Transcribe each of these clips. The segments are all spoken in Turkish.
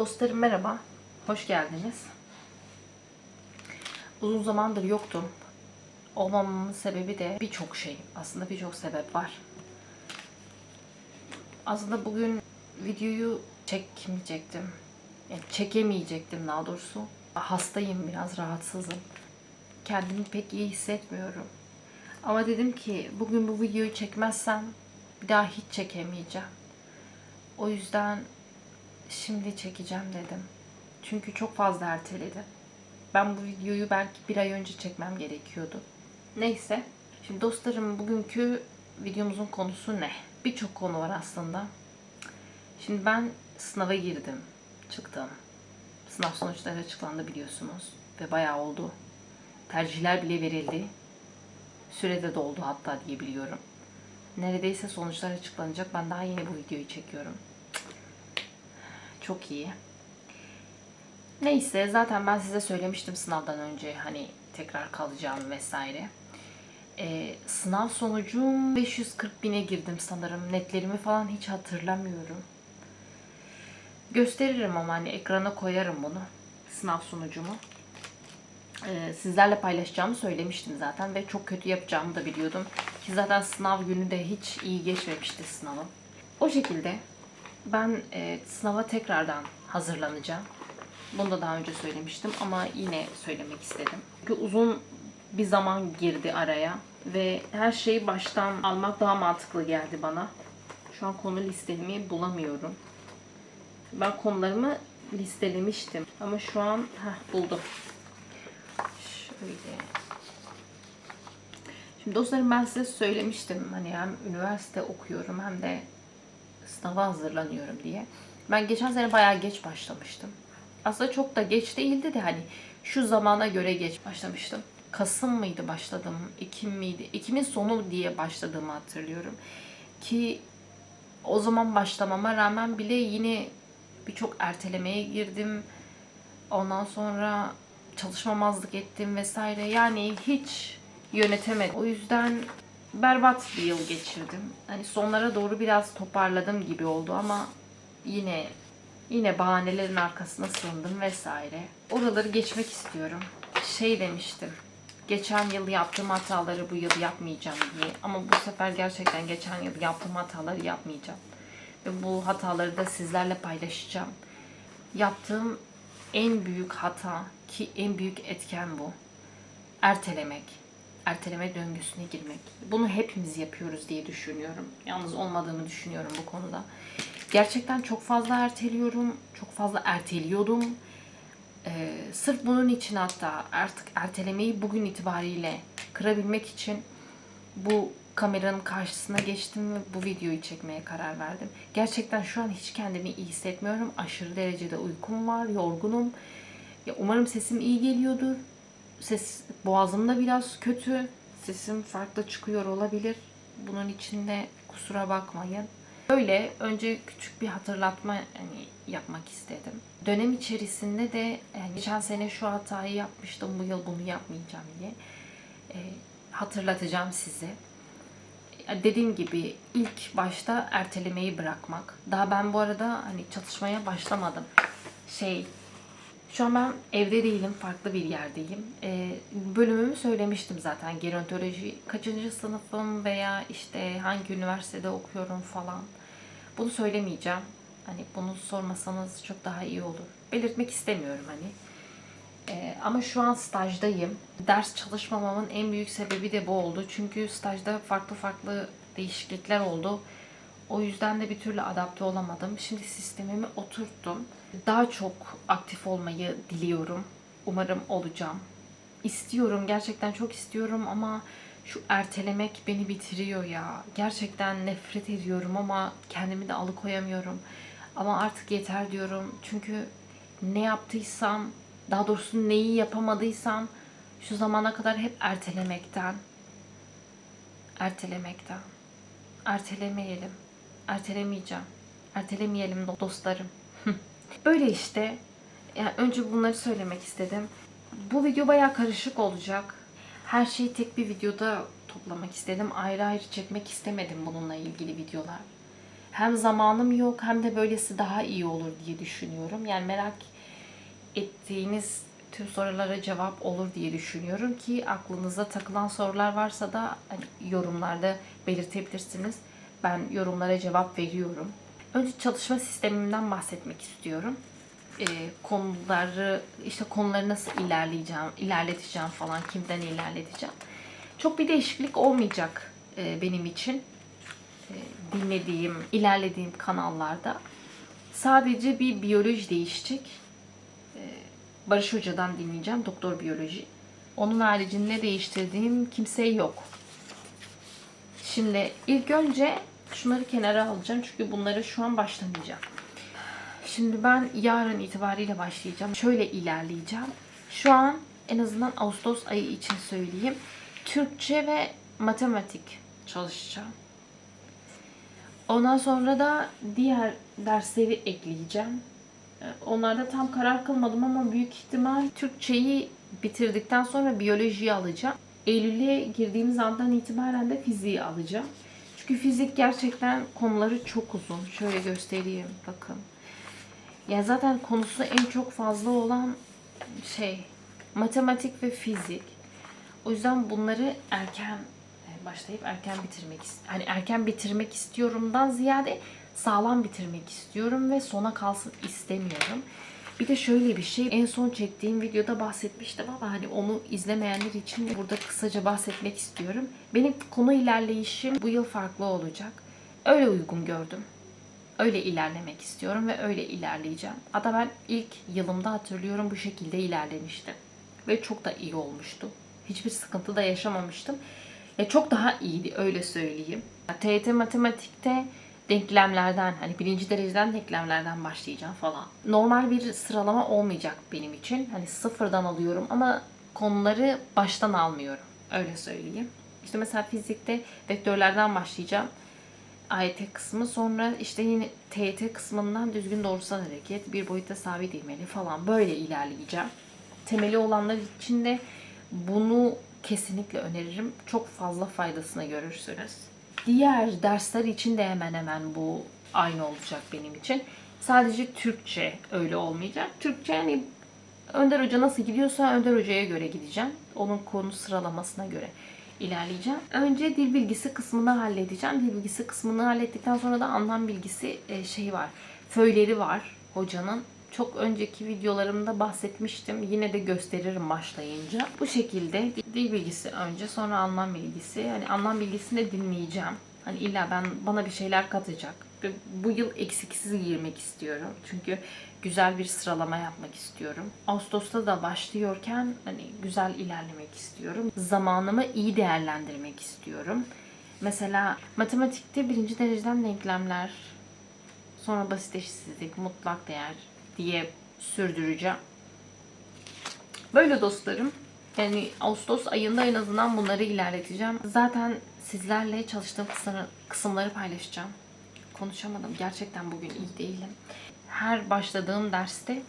Dostlarım merhaba, hoş geldiniz. Uzun zamandır yoktum. Olmamamın sebebi de birçok şey. Aslında birçok sebep var. Aslında bugün videoyu çekmeyecektim. Yani çekemeyecektim daha doğrusu. Hastayım biraz, rahatsızım. Kendimi pek iyi hissetmiyorum. Ama dedim ki bugün bu videoyu çekmezsem bir daha hiç çekemeyeceğim. O yüzden şimdi çekeceğim dedim. Çünkü çok fazla erteledi. Ben bu videoyu belki bir ay önce çekmem gerekiyordu. Neyse. Şimdi dostlarım bugünkü videomuzun konusu ne? Birçok konu var aslında. Şimdi ben sınava girdim. Çıktım. Sınav sonuçları açıklandı biliyorsunuz. Ve bayağı oldu. Tercihler bile verildi. Sürede doldu hatta diye biliyorum. Neredeyse sonuçlar açıklanacak. Ben daha yeni bu videoyu çekiyorum. Çok iyi. Neyse zaten ben size söylemiştim sınavdan önce hani tekrar kalacağım vesaire. Ee, sınav sonucum 540 bine girdim sanırım. Netlerimi falan hiç hatırlamıyorum. Gösteririm ama hani ekrana koyarım bunu. Sınav sonucumu. Ee, sizlerle paylaşacağımı söylemiştim zaten ve çok kötü yapacağımı da biliyordum. Ki zaten sınav günü de hiç iyi geçmemişti sınavım. O şekilde ben e, sınava tekrardan hazırlanacağım. Bunu da daha önce söylemiştim ama yine söylemek istedim. Çünkü uzun bir zaman girdi araya ve her şeyi baştan almak daha mantıklı geldi bana. Şu an konu listemi bulamıyorum. Ben konularımı listelemiştim ama şu an heh, buldum. Şöyle. Şimdi dostlarım ben size söylemiştim hani hem üniversite okuyorum hem de sınava hazırlanıyorum diye. Ben geçen sene bayağı geç başlamıştım. Aslında çok da geç değildi de hani şu zamana göre geç başlamıştım. Kasım mıydı başladım, Ekim miydi? Ekim'in sonu diye başladığımı hatırlıyorum. Ki o zaman başlamama rağmen bile yine birçok ertelemeye girdim. Ondan sonra çalışmamazlık ettim vesaire. Yani hiç yönetemedim. O yüzden berbat bir yıl geçirdim. Hani sonlara doğru biraz toparladım gibi oldu ama yine yine bahanelerin arkasına sığındım vesaire. Oraları geçmek istiyorum. Şey demiştim. Geçen yıl yaptığım hataları bu yıl yapmayacağım diye. Ama bu sefer gerçekten geçen yıl yaptığım hataları yapmayacağım. Ve bu hataları da sizlerle paylaşacağım. Yaptığım en büyük hata ki en büyük etken bu. Ertelemek erteleme döngüsüne girmek. Bunu hepimiz yapıyoruz diye düşünüyorum. Yalnız olmadığımı düşünüyorum bu konuda. Gerçekten çok fazla erteliyorum. Çok fazla erteliyordum. Ee, sırf bunun için hatta artık ertelemeyi bugün itibariyle kırabilmek için bu kameranın karşısına geçtim ve bu videoyu çekmeye karar verdim. Gerçekten şu an hiç kendimi iyi hissetmiyorum. Aşırı derecede uykum var, yorgunum. Ya umarım sesim iyi geliyordur ses boğazımda biraz kötü. Sesim farklı çıkıyor olabilir. Bunun için de kusura bakmayın. Böyle önce küçük bir hatırlatma hani yapmak istedim. Dönem içerisinde de yani geçen sene şu hatayı yapmıştım, bu yıl bunu yapmayacağım diye e, hatırlatacağım size. Dediğim gibi ilk başta ertelemeyi bırakmak. Daha ben bu arada hani çatışmaya başlamadım. Şey şu an ben evde değilim, farklı bir yerdeyim. Ee, bölümümü söylemiştim zaten. Gerontoloji kaçıncı sınıfım veya işte hangi üniversitede okuyorum falan. Bunu söylemeyeceğim. Hani bunu sormasanız çok daha iyi olur. Belirtmek istemiyorum hani. Ee, ama şu an stajdayım. Ders çalışmamamın en büyük sebebi de bu oldu. Çünkü stajda farklı farklı değişiklikler oldu. O yüzden de bir türlü adapte olamadım. Şimdi sistemimi oturttum. Daha çok aktif olmayı diliyorum. Umarım olacağım. İstiyorum, gerçekten çok istiyorum ama şu ertelemek beni bitiriyor ya. Gerçekten nefret ediyorum ama kendimi de alıkoyamıyorum. Ama artık yeter diyorum. Çünkü ne yaptıysam, daha doğrusu neyi yapamadıysam şu zamana kadar hep ertelemekten. Ertelemekten. Ertelemeyelim. Ertelemeyeceğim. Ertelemeyelim dostlarım. Böyle işte. Yani önce bunları söylemek istedim. Bu video baya karışık olacak. Her şeyi tek bir videoda toplamak istedim. Ayrı ayrı çekmek istemedim bununla ilgili videolar. hem zamanım yok hem de böylesi daha iyi olur diye düşünüyorum. Yani merak ettiğiniz tüm sorulara cevap olur diye düşünüyorum ki aklınıza takılan sorular varsa da hani yorumlarda belirtebilirsiniz. Ben yorumlara cevap veriyorum. Önce çalışma sistemimden bahsetmek istiyorum. Ee, konuları, işte konuları nasıl ilerleyeceğim, ilerleteceğim falan, kimden ilerleteceğim. Çok bir değişiklik olmayacak e, benim için e, dinlediğim, ilerlediğim kanallarda. Sadece bir biyoloji değişecek. E, Barış Hoca'dan dinleyeceğim, doktor biyoloji. Onun haricinde değiştirdiğim kimse yok. Şimdi ilk önce şunları kenara alacağım çünkü bunları şu an başlamayacağım. Şimdi ben yarın itibariyle başlayacağım. Şöyle ilerleyeceğim. Şu an en azından Ağustos ayı için söyleyeyim. Türkçe ve matematik çalışacağım. Ondan sonra da diğer dersleri ekleyeceğim. Ee, Onlarda tam karar kılmadım ama büyük ihtimal Türkçeyi bitirdikten sonra biyolojiyi alacağım. Eylül'e girdiğimiz andan itibaren de fiziği alacağım. Çünkü fizik gerçekten konuları çok uzun. Şöyle göstereyim bakın. Ya zaten konusu en çok fazla olan şey matematik ve fizik. O yüzden bunları erken e, başlayıp erken bitirmek hani erken bitirmek istiyorumdan ziyade sağlam bitirmek istiyorum ve sona kalsın istemiyorum. Bir de şöyle bir şey en son çektiğim videoda bahsetmiştim ama hani onu izlemeyenler için burada kısaca bahsetmek istiyorum. Benim konu ilerleyişim bu yıl farklı olacak. Öyle uygun gördüm. Öyle ilerlemek istiyorum ve öyle ilerleyeceğim. Hatta ben ilk yılımda hatırlıyorum bu şekilde ilerlemiştim. Ve çok da iyi olmuştu. Hiçbir sıkıntı da yaşamamıştım. Ya çok daha iyiydi öyle söyleyeyim. TYT matematikte denklemlerden hani birinci dereceden denklemlerden başlayacağım falan. Normal bir sıralama olmayacak benim için. Hani sıfırdan alıyorum ama konuları baştan almıyorum. Öyle söyleyeyim. İşte mesela fizikte vektörlerden başlayacağım. AYT kısmı sonra işte yine TYT kısmından düzgün doğrusal hareket, bir boyutta sabit ivmeli falan böyle ilerleyeceğim. Temeli olanlar için de bunu kesinlikle öneririm. Çok fazla faydasını görürsünüz. Diğer dersler için de hemen hemen bu aynı olacak benim için. Sadece Türkçe öyle olmayacak. Türkçe yani Önder Hoca nasıl gidiyorsa Önder Hoca'ya göre gideceğim. Onun konu sıralamasına göre ilerleyeceğim. Önce dil bilgisi kısmını halledeceğim. Dil bilgisi kısmını hallettikten sonra da anlam bilgisi şey var. Föyleri var hocanın. Çok önceki videolarımda bahsetmiştim. Yine de gösteririm başlayınca. Bu şekilde dil bilgisi önce sonra anlam bilgisi. Hani anlam bilgisini de dinleyeceğim. Hani illa ben bana bir şeyler katacak. Bu yıl eksiksiz girmek istiyorum. Çünkü güzel bir sıralama yapmak istiyorum. Ağustos'ta da başlıyorken hani güzel ilerlemek istiyorum. Zamanımı iyi değerlendirmek istiyorum. Mesela matematikte birinci dereceden denklemler, sonra basit eşitsizlik, mutlak değer diye sürdüreceğim. Böyle dostlarım. Yani Ağustos ayında en azından bunları ilerleteceğim. Zaten sizlerle çalıştığım kısımları, kısımları paylaşacağım. Konuşamadım. Gerçekten bugün iyi değilim. Her başladığım derste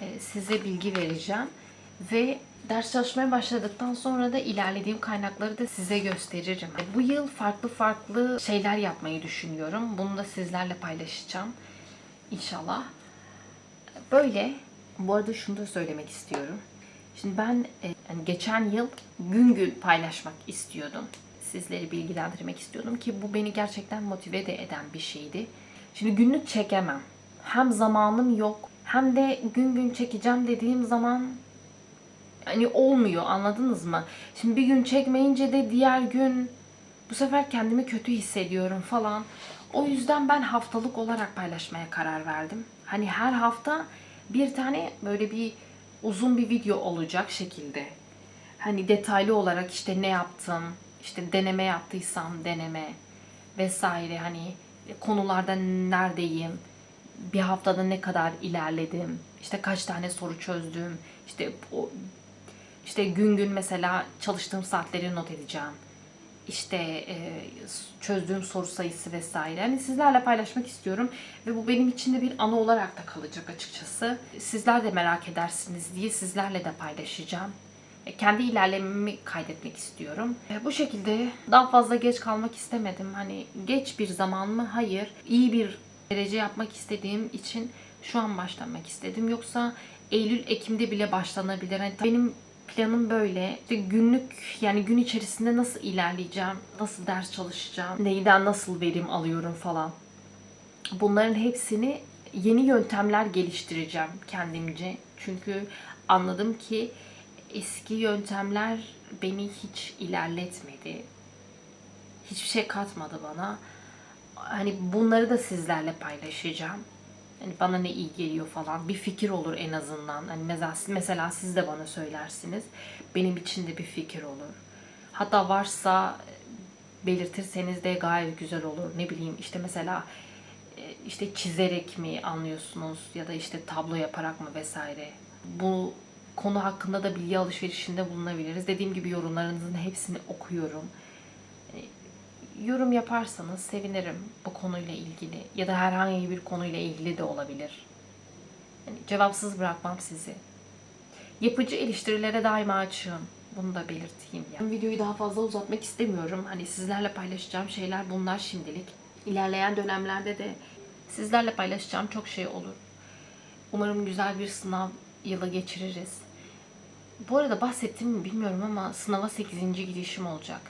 e, size bilgi vereceğim. Ve ders çalışmaya başladıktan sonra da ilerlediğim kaynakları da size gösteririm. E, Bu yıl farklı farklı şeyler yapmayı düşünüyorum. Bunu da sizlerle paylaşacağım. İnşallah. Böyle. Bu arada şunu da söylemek istiyorum. Şimdi ben e, yani geçen yıl gün gün paylaşmak istiyordum. Sizleri bilgilendirmek istiyordum ki bu beni gerçekten motive de eden bir şeydi. Şimdi günlük çekemem. Hem zamanım yok hem de gün gün çekeceğim dediğim zaman hani olmuyor anladınız mı? Şimdi bir gün çekmeyince de diğer gün bu sefer kendimi kötü hissediyorum falan. O yüzden ben haftalık olarak paylaşmaya karar verdim. Hani her hafta bir tane böyle bir uzun bir video olacak şekilde. Hani detaylı olarak işte ne yaptım, işte deneme yaptıysam deneme vesaire hani konularda neredeyim, bir haftada ne kadar ilerledim, işte kaç tane soru çözdüm, işte o işte gün gün mesela çalıştığım saatleri not edeceğim. İşte e, çözdüğüm soru sayısı vesaire. Hani sizlerle paylaşmak istiyorum ve bu benim için de bir anı olarak da kalacak açıkçası. Sizler de merak edersiniz diye sizlerle de paylaşacağım. E, Kendi ilerlememi kaydetmek istiyorum. E, Bu şekilde daha fazla geç kalmak istemedim. Hani geç bir zaman mı? Hayır. İyi bir derece yapmak istediğim için şu an başlamak istedim. Yoksa Eylül, Ekim'de bile başlanabilir. Hani benim planım böyle. İşte günlük yani gün içerisinde nasıl ilerleyeceğim, nasıl ders çalışacağım, neyden nasıl verim alıyorum falan. Bunların hepsini yeni yöntemler geliştireceğim kendimce. Çünkü anladım ki eski yöntemler beni hiç ilerletmedi. Hiçbir şey katmadı bana. Hani bunları da sizlerle paylaşacağım. Hani bana ne iyi geliyor falan. Bir fikir olur en azından. Hani mesela, mesela siz de bana söylersiniz. Benim için de bir fikir olur. Hatta varsa belirtirseniz de gayet güzel olur. Ne bileyim işte mesela e, işte çizerek mi anlıyorsunuz ya da işte tablo yaparak mı vesaire. Bu konu hakkında da bilgi alışverişinde bulunabiliriz. Dediğim gibi yorumlarınızın hepsini okuyorum. Yorum yaparsanız sevinirim bu konuyla ilgili ya da herhangi bir konuyla ilgili de olabilir. Yani cevapsız bırakmam sizi. Yapıcı eleştirilere daima açığım. Bunu da belirteyim ya. Videoyu daha fazla uzatmak istemiyorum. Hani sizlerle paylaşacağım şeyler bunlar şimdilik. İlerleyen dönemlerde de sizlerle paylaşacağım çok şey olur. Umarım güzel bir sınav yılı geçiririz. Bu arada bahsettim mi bilmiyorum ama sınava 8. girişim olacak.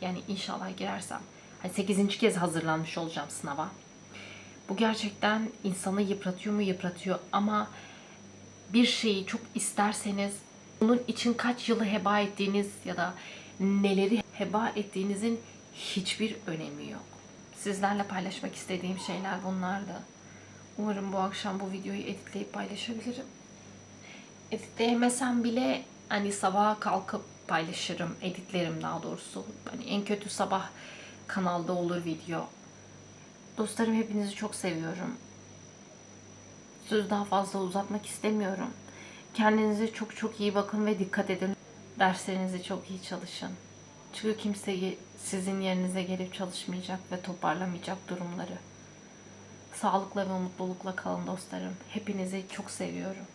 Yani inşallah girersem. Hani 8. kez hazırlanmış olacağım sınava. Bu gerçekten insanı yıpratıyor mu yıpratıyor ama bir şeyi çok isterseniz bunun için kaç yılı heba ettiğiniz ya da neleri heba ettiğinizin hiçbir önemi yok. Sizlerle paylaşmak istediğim şeyler bunlardı. Umarım bu akşam bu videoyu editleyip paylaşabilirim. Editleyemesem bile hani sabaha kalkıp paylaşırım, editlerim daha doğrusu. Hani en kötü sabah kanalda olur video. Dostlarım hepinizi çok seviyorum. Söz daha fazla uzatmak istemiyorum. Kendinize çok çok iyi bakın ve dikkat edin. Derslerinizi çok iyi çalışın. Çünkü kimse sizin yerinize gelip çalışmayacak ve toparlamayacak durumları. Sağlıkla ve mutlulukla kalın dostlarım. Hepinizi çok seviyorum.